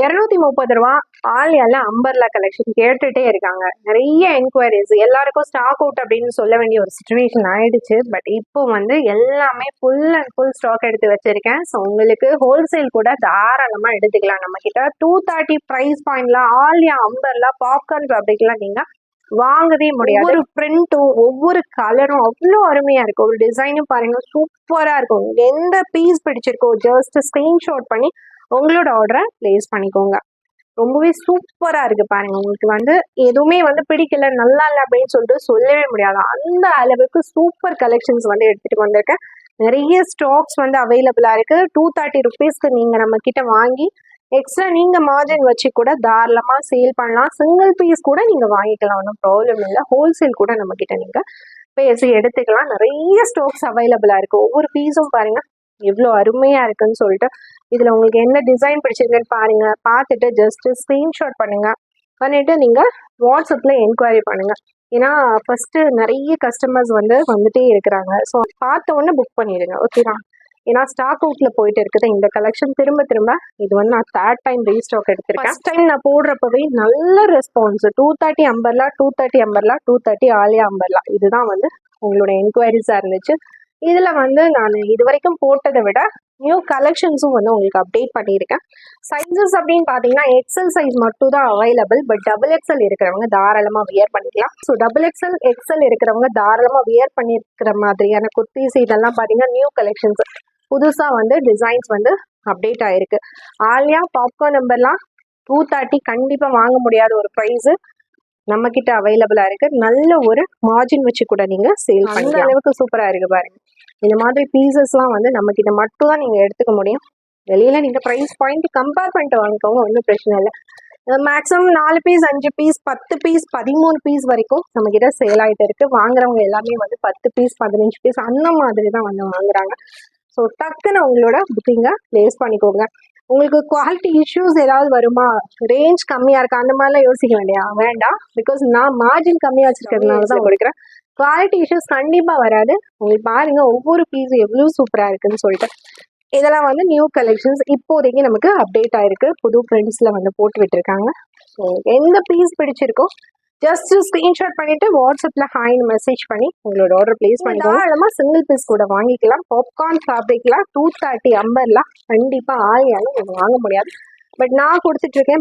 இரநூத்தி முப்பது ரூபா ஆலியால அம்பர்லா கலெக்ஷன் கேட்டுட்டே இருக்காங்க. நிறைய என்கொயரிஸ் எல்லாருக்கும் ஸ்டாக் அவுட் அப்படின்னு சொல்ல வேண்டிய ஒரு சுச்சுவேஷன் ஆயிடுச்சு. பட் இப்போ வந்து எல்லாமே ஃபுல் அண்ட் ஃபுல் ஸ்டாக் எடுத்து வச்சிருக்கேன். ஸோ உங்களுக்கு ஹோல்சேல் கூட தாராளமா எடுத்துக்கலாம். நம்ம கிட்ட டூ தேர்ட்டி ப்ரைஸ் பாயிண்ட்ல ஆலியா அம்பர்லா பாப்கார்ன் ஃபேப்ரிக்லாம் நீங்க வாங்கவே முடியாது. ஒரு பிரிண்ட்டும் ஒவ்வொரு கலரும் அவ்வளோ அருமையா இருக்கும். ஒரு டிசைனும் பாருங்க சூப்பரா இருக்கும். உங்களுக்கு எந்த பீஸ் பிடிச்சிருக்கோ ஜஸ்ட் ஸ்கிரீன்ஷாட் பண்ணி உங்களோட ஆர்டரை ப்ளேஸ் பண்ணிக்கோங்க. ரொம்பவே சூப்பரா இருக்கு பாருங்க. உங்களுக்கு வந்து எதுவுமே வந்து பிடிக்கல நல்லா இல்லை அப்படின்னு சொல்லிட்டு சொல்லவே முடியாது. அந்த அளவுக்கு சூப்பர் கலெக்ஷன்ஸ் வந்து எடுத்துட்டு வந்திருக்கேன். நிறைய ஸ்டாக்ஸ் வந்து அவைலபிளா இருக்கு. டூ தேர்ட்டி ருபீஸ்க்கு நீங்க நம்ம கிட்ட வாங்கி எக்ஸ்ட்ரா நீங்க மார்ஜின் வச்சு கூட தாராளமா சேல் பண்ணலாம். சிங்கிள் பீஸ் கூட நீங்க வாங்கிக்கலாம். ஒன்றும் ப்ராப்ளம் இல்லை. ஹோல்சேல் கூட நம்ம கிட்ட நீங்க பேசி எடுத்துக்கலாம். நிறைய ஸ்டாக்ஸ் அவைலபிளா இருக்கு. ஒவ்வொரு பீஸும் பாருங்க. எவ்வளோ அருமையா இருக்குன்னு சொல்லிட்டு இதுல உங்களுக்கு என்ன டிசைன் பிடிச்சிருக்குன்னு பாருங்க. பார்த்துட்டு ஜஸ்ட் ஸ்கிரீன்ஷாட் பண்ணுங்க. பண்ணிட்டு நீங்க வாட்ஸ்அப்ல என்கொயரி பண்ணுங்க. ஏன்னா ஃபர்ஸ்ட் நிறைய கஸ்டமர்ஸ் வந்து வந்துட்டே இருக்கிறாங்க. ஸோ பார்த்த உடனே புக் பண்ணிடுங்க. ஓகேவா ஏன்னா ஸ்டாக் அவுட்ல போயிட்டு இருக்குது. இந்த கலெக்ஷன் திரும்ப திரும்ப இது வந்து நான் தேர்ட் டைம் ரீஸ்டாக் எடுத்திருக்கேன். டைம் நான் போடுறப்பவே நல்ல response two thirty umbrella two thirty umbrella two thirty Alia umbrella இதுதான் வந்து உங்களோட என்கொயரிஸா இருந்துச்சு. இதுல வந்து நான் இது வரைக்கும் போட்டதை விட நியூ கலெக்ஷன்ஸும் வந்து உங்களுக்கு அப்டேட் பண்ணியிருக்கேன். சைஸஸ் அப்படின்னு பார்த்தீங்கன்னா எக்ஸல் சைஸ் மட்டும் தான் அவைலபிள் பட் டபுள் எக்ஸல் இருக்கிறவங்க தாராளமாக வியர் பண்ணிக்கலாம். ஸோ டபுள் எக்ஸல் எக்ஸல் இருக்கிறவங்க தாராளமாக வியர் பண்ணியிருக்கிற மாதிரியான குர்த்திஸ் இதெல்லாம் பார்த்தீங்கன்னா நியூ கலெக்ஷன்ஸ் புதுசாக வந்து டிசைன்ஸ் வந்து அப்டேட் ஆயிருக்கு. ஆலியா பாப்கார்ன் நம்பர்லாம் டூ தேர்ட்டி கண்டிப்பாக வாங்க முடியாத ஒரு ப்ரைஸு நம்ம கிட்ட அவைலபிளா இருக்கு. நல்ல ஒரு மார்ஜின் வச்சு கூட நீங்க சேல் அந்த அளவுக்கு சூப்பரா இருக்கு பாருங்க. இந்த மாதிரி பீசஸ்லாம் வந்து நம்ம கிட்ட மட்டும் தான் நீங்க எடுத்துக்க முடியும். வெளியில நீங்க ப்ரைஸ் பாயிண்ட் கம்பேர் பண்ணிட்டு வாங்கிக்கோங்க ஒன்றும் பிரச்சனை இல்லை. மேக்ஸிமம் நாலு பீஸ் அஞ்சு பீஸ் பத்து பீஸ் பதிமூணு பீஸ் வரைக்கும் நம்ம கிட்ட சேல் ஆயிட்டு இருக்கு. வாங்குறவங்க எல்லாமே வந்து பத்து பீஸ் பதினஞ்சு பீஸ் அந்த மாதிரி தான் வந்து வாங்குறாங்க. ஸோ டக்குன்னு உங்களோட புக்கிங்கை ப்ளேஸ் பண்ணிக்கோங்க. உங்களுக்கு குவாலிட்டி இஷ்யூஸ் ஏதாவது வருமா? ரேஞ்ச் கம்மியா இருக்கா? அந்த மாதிரிலாம் யோசிக்க வேண்டியா? வேண்டாம். பிகாஸ் நான் மார்ஜின் கம்மியா வச்சிருக்கிறதுனால தான் கொடுக்குறேன் குவாலிட்டி இஷ்யூஸ் கண்டிப்பா வராது. உங்களுக்கு பாருங்க ஒவ்வொரு பீஸும் எவ்வளவு சூப்பரா இருக்குன்னு சொல்லிட்டு. இதெல்லாம் வந்து நியூ கலெக்ஷன்ஸ் இப்போதைக்கு நமக்கு அப்டேட் ஆயிருக்கு. புது பிரிண்ட்ஸ்ல வந்து போட்டு விட்டுருக்காங்க. ஸோ எந்த பீஸ் பிடிச்சிருக்கோ ஜஸ்ட் ஸ்கிரீன்ஷாட் பண்ணிட்டு வாட்ஸ்அப்ல ஹாய்னு மெசேஜ் பண்ணி உங்களோட ஆர்டர் பிளேஸ் பண்ணி தாராளமா சிங்கிள் பீஸ் கூட வாங்கிக்கலாம். பாப்கார்ன் ஃபேப்ரிக்லாம் டூ தேர்ட்டி அம்பர்லாம் கண்டிப்பா ஆயாலும் நீங்க வாங்க முடியாது. பட் நான் கொடுத்துட்டு இருக்கேன்.